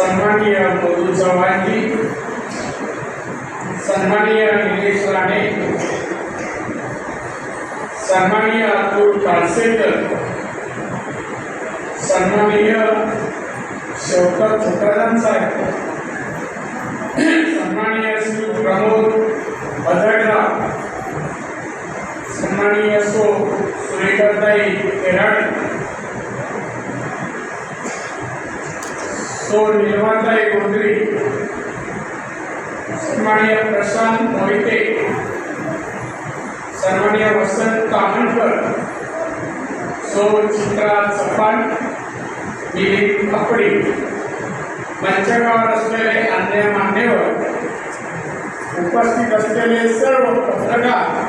सन्माननीय मोदी चव्हाणजी सन्माननीय निलेश राणे सन्माननीय अतुल काळसेकर सन्माननीय शौकत तुकाराम साहेब सन्माननीय श्री प्रमोद भदडराव सन्माननीय सो सुरेखाताई केराडे सो निर्माताई कोणतरी सन्माननीय प्रशांत मोहिते. सन्माननीय वसंत कामणकर सो चित्रा चव्हाण दिलीप कापडी. मंचकावर असलेले अन्य मान्यवर. उपस्थित असलेले सर्व पत्रकार.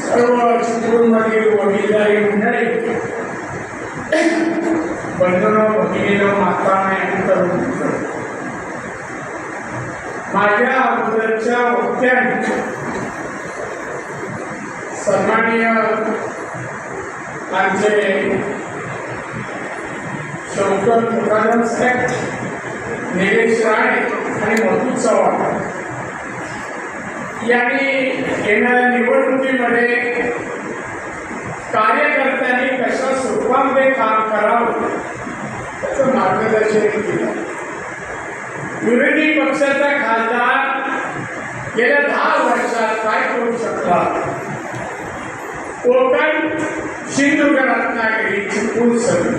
सर्व चित्रूंमधील वडीलधारी मंडळी. बंधनो भगिनीनो माता माझ्या अगोदरच्या वक्त्यांनी सन्माननीय आमचे शंकर मुकादम साहेब निलेश राणे आणि मधु चव्हाण. यांनी येणाऱ्या निवडणुकीमध्ये कार्यकर्त्यांनी कशा स्वरूपामध्ये काम करावं त्याचं मार्गदर्शन केलं विरोधी पक्षाचा खासदार गेल्या दहा वर्षात काय करू शकला? कोकण सिंधुदुर्ग रत्नागिरी चिपळूण सगळं.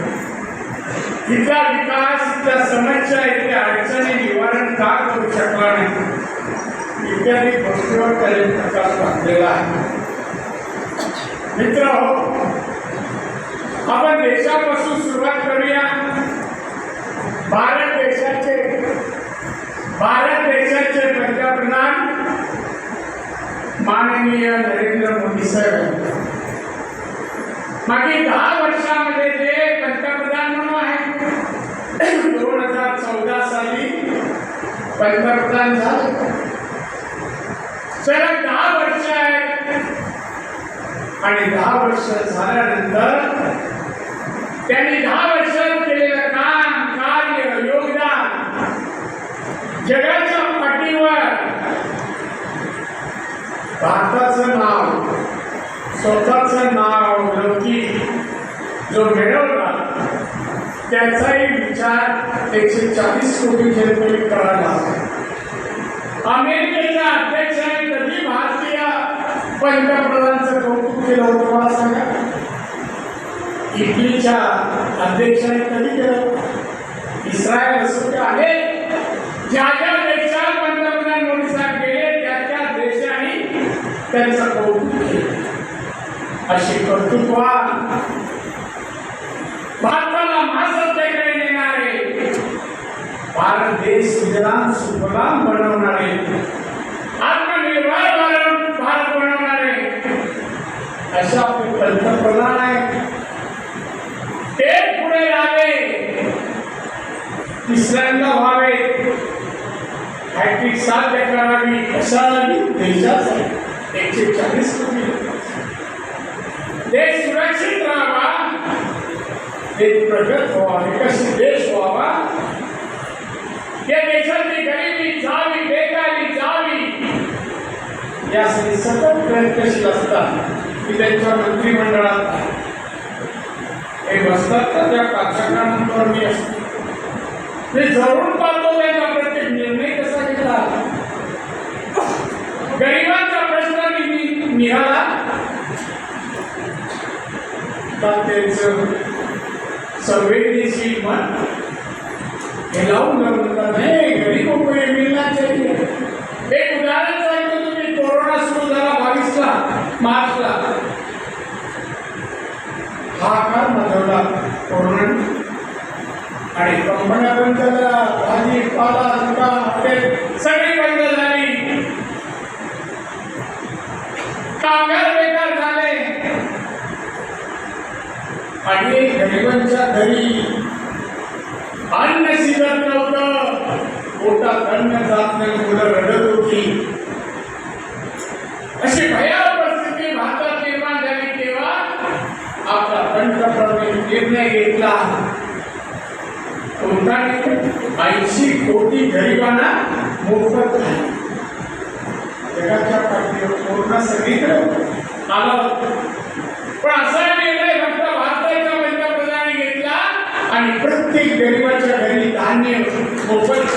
इथला विकास इथल्या समस्या इथल्या अडचणी निवारण का करू शकला नाही? इत्यादी गोष्टीवर त्याने प्रकाश टाकलेला आहे. मित्र आपण देशापासून सुरुवात करूया. भारत देशाचे भारत देशाचे पंतप्रधान माननीय नरेंद्र मोदी साहेब मागील दहा वर्षामध्ये ते पंतप्रधान म्हणून आहे. दोन हजार चौदा साली पंतप्रधान झाले. सलग दहा वर्ष आहेत. आणि दहा वर्ष झाल्यानंतर त्यांनी दहा वर्ष केलेलं काम कार्य योगदान जगाच्या पाठीवर. भारताचं नाव स्वतःचं नाव लौकिक जो मिळवला त्याचाही विचार एकशे चाळीस कोटी जनतेने करायला अमेरिकेच्या अध्यक्षाने कधी भारतीय पंतप्रधानांचं कौतुक केलं होतं मला सांगा? इटलीच्या अध्यक्षाने कधी केलं? इस्रायल असो ते आहे ज्या ज्या देशात पंतप्रधान मोदी साहेब गेले त्या त्या देशाने त्यांचं कौतुक केलं. अशी कर्तृत्वान भारताला महासत्तेकडे नेणारे भारत देश सुजलाम सुफलाम बनवणारे. आत्मनिर्भर भारत भारत बनवणारे. असे आपले पंतप्रधान आहे ते पुढे यावे. तिसऱ्यांदा व्हावे. काहीतरी साध्य करावी कशाला देशासाठी एकशे चाळीस कोटी. देश सुरक्षित राहावा. देश प्रगत व्हावा विकसित देश व्हावा. या देशातली गरिबी जावी बेकारी जावी. यासाठी सतत प्रयत्नशील असतात की त्यांच्या मंत्रिमंडळात हे बसतात तर त्या कार्यक्रमांवर मी असतो? ते जरूर पाहतो त्यांचा प्रत्येक निर्णय कसा घेतला गरिबांचा प्रश्न निघाला तर त्यांचं संवेदनशील मन हे लावून म्हणतात नाही गरीबों को ये चाहिए एक उदाहरण सांगतो तुम्ही कोरोना सुरू झाला बावीसला मार्चला हा आकार माधवला कोरोना आणि कंपन्या बंद झाल्या भाजीपाला दुकान हॉटेल गरिबांच्या घरी. अन्न शिजत नव्हतं. पोटात अन्न जात नाही मुलं रडत होती. अशी भयावह परिस्थिती भारतात निर्माण झाली तेव्हा आपला पंतप्रधान निर्णय घेतला. ऐंशी कोटी गरीबांना मोफत जगाच्या पाठीवर कोरोना सगळीकडे आला होता. पण असं आणि प्रत्येक गरिबाच्या घरी धान्य मोफत.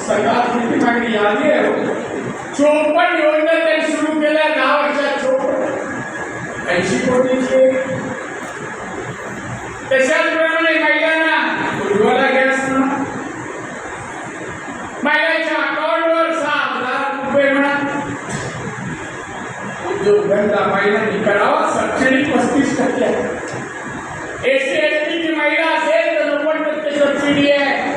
सरकार मोठी मागणी आली आहे? चोपन्न योजना त्यांनी सुरू केल्या दहा वर्षात चोपन्न. ऐंशी कोटीचे. त्याच्याचप्रमाणे महिलांना उज्ज्वला गॅस महिला उद्योगधंदा महिलांनी करावा सबसिडी पस्तीस टक्के एस सी एस टी ची महिला असेल तर नव्वद टक्के सबसिडी आहे.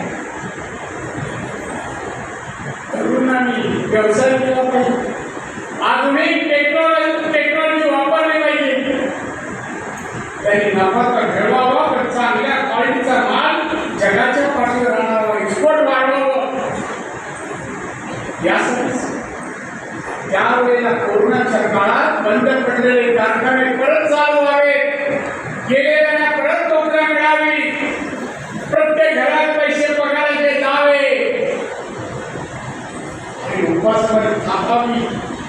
तरुणांनी व्यवसाय केला पाहिजे. आधुनिक टेक्नॉलॉजी टेक्नॉलॉजी वापरली पाहिजे. त्यांनी नफा तर मिळवावा पण चांगल्या क्वालिटीचा माल जगाच्या पाठीवर आणावा एक्सपोर्ट वाढवावं यासाठी त्यावेळेला कोरोनाच्या काळात बंद पडलेले कारखाने परत चालू व्हावे गेलेल्यांना परत नोकऱ्या मिळावी. प्रत्येक घरात पैसे पगाराचे जावे आणि उपासमारी थांबावी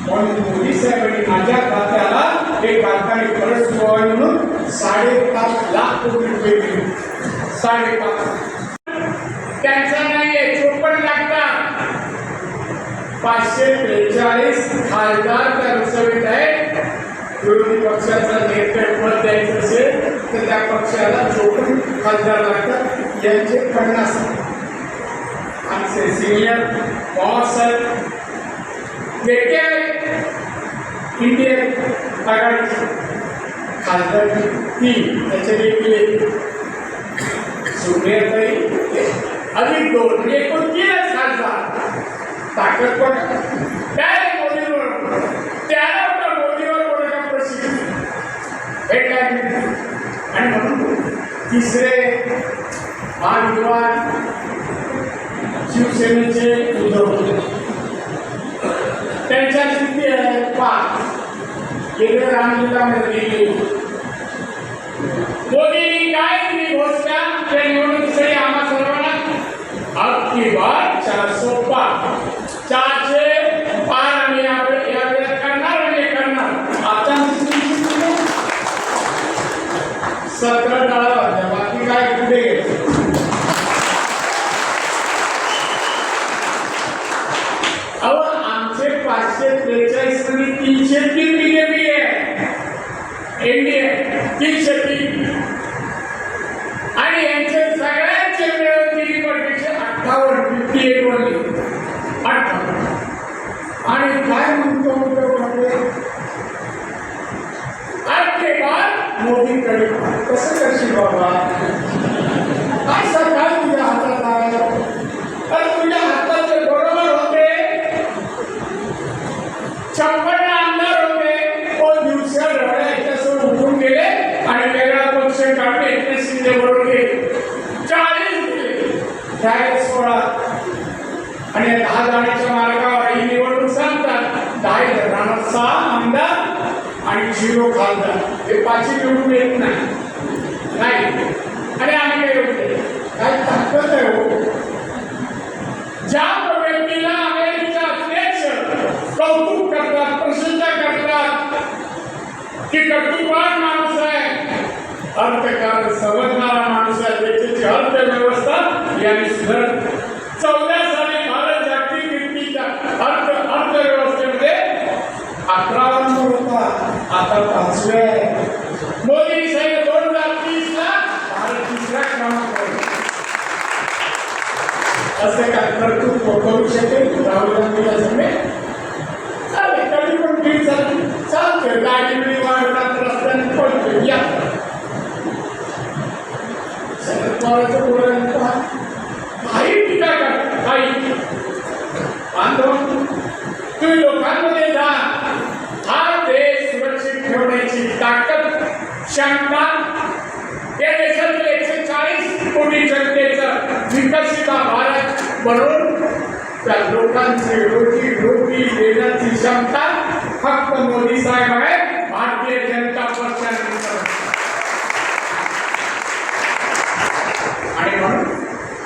म्हणून मोदी साहेबांनी माझ्या खात्याला हे कारखाने परत सुरू व्हावे म्हणून साडेपाच लाख कोटी रुपये दिले. साडेपाच. त्यांचा नाहीये चोपन्न लागतात पाचशे त्रेचाळीस खासदार त्या लोकसभेत आहेत. विरोधी पक्षाचा नेतृत्व द्यायचं असेल तर त्या पक्षाला चोपन्न खासदार लागतात. यांचे पन्नास आमचे सिनियर बाबासाहेब नेते इंडियन आघाडीचे खासदार तीन त्याचे देखील सुप्रियाताई अधिक दोन. एकूण तीन ताकद पण काय मोदीवर? त्याला आपल्या मोदीवर कोणाचा प्रसिद्ध काय आणि म्हणून तिसरे महाविद्वान शिवसेनेचे उद्धव त्यांच्या स्थिती आहे पाच. केंद्र रामलीलामध्ये गेले मोदी काय दिली घोषणा? त्या निवडणुकीसाठी आम्हा सर्वांना अगदी की चार तीनशे तीन आणि यांचे सगळ्यांचे मिळून दिली पडीचे अठ्ठावन्न फिफ्टी एट वरली अठ्ठावन्न आणि काय म्हणतो उद्धव ठाकरे म्हणजे, आज ते काल मोदीकडे कसं करशील बाबा काय सरकार तुझ्या हातात आहे अरे तुझ्या हाताचे बरोबर होते छप्पन्न आमदार होते तो दिवसा डोळ्या याच्यासमोर उठून गेले आणि वेगळा पक्ष काढून एकनाथ शिंदे बरोबर गेले चाळीस दिले त्यावेळेस सोळा आणि या दहा जाण्याच्या मार्गावर ही निवडणूक सांगतात दहा राहणार सहा आमदार आणि झिरो खासदार हे पाचशे निवडून येत नाही. नाही. आणि आम्ही काय होते काय ताकद आहे हो. ज्या व्यक्तीला अमेरिकेचे अध्यक्ष कौतुक करतात प्रशंसा करतात की कटुकवान माणूस आहे. अर्थकारण समजणारा माणूस आहे. त्याची अर्थव्यवस्था याने सुधार चौदा साली भारत जागतिक वित्तीच्या अर्थ अर्थव्यवस्थेमध्ये अकरावा नंबर होता आता पाचवे आहे मोदी साहेब दोन हजार तीस ला भारत तिसऱ्या क्रमांकावर काय कर्तृत्व करू शकेल राहुल चालेल कधी पण चालते गाडी बिडी वाढतात रस्त्याने पडतो या शरद कोटी जनतेचं विकसित भारत म्हणून त्या लोकांची रोजी रोटी देण्याची क्षमता फक्त मोदी साहेब आहे. भारतीय जनता पक्षाने आणि म्हणून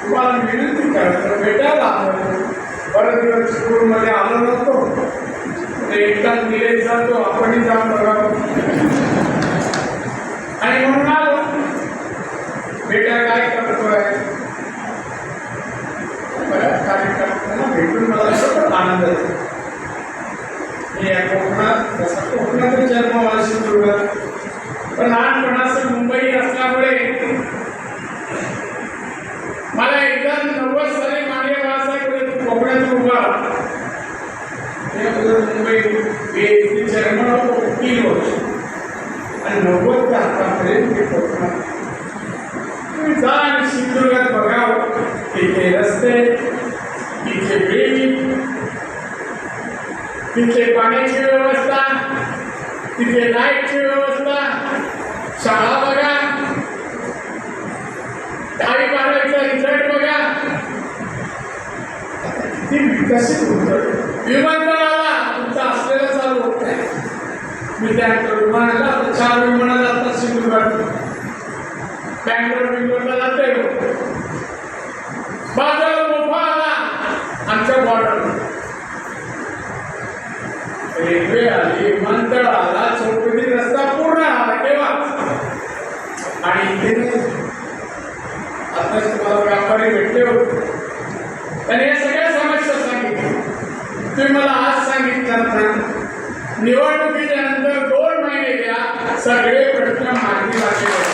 तुम्हाला विनंती करायचं भेटायला परत दिवस स्कूलमध्ये आलो नव्हतो. एकदा दिले जातो आपण जाऊन बेटा काय करतोय बऱ्याच कार्यक्रमांना भेटून मला सतत आनंद झाला मी या कोकणात तसा कोकणातच जन्म मला सिंधुदुर्गात पण लहानपणाचं मुंबई असल्यामुळे मला एकदा नव्वद साली मागे बाळासाहेब कोकणात उभा. मुंबई हे चेअरमन होतो तीन वर्ष आणि नव्वद ते आतापर्यंत मी कोकणात. तुम्ही जा आणि सिंधुदुर्गात बघावं तिथे रस्ते तिथे बेली तिथे पाण्याची व्यवस्था तिथे लाईटची व्यवस्था शाळा बघा काही बारावीचा रिझल्ट बघा किती विकसित होत विमानतळाला तुमचा असलेला चालू होत आहे मी त्या विमानाला चार विमानाला आता सिंधुदुर्गात बँगलोर बिंगलोरला जाते मोठा आला. आमच्या बॉर्डर रेल्वे आली विमानतळ आला चौकटी रस्ता पूर्ण आला तेव्हा आणि इथे आता तुम्हाला व्यापारी भेटले होते त्याने या सगळ्या समस्या सांगितल्या. तुम्ही मला आज सांगितलं ना निवडणुकीच्या नंतर दोन महिने द्या सगळे प्रश्न मार्गी लागले.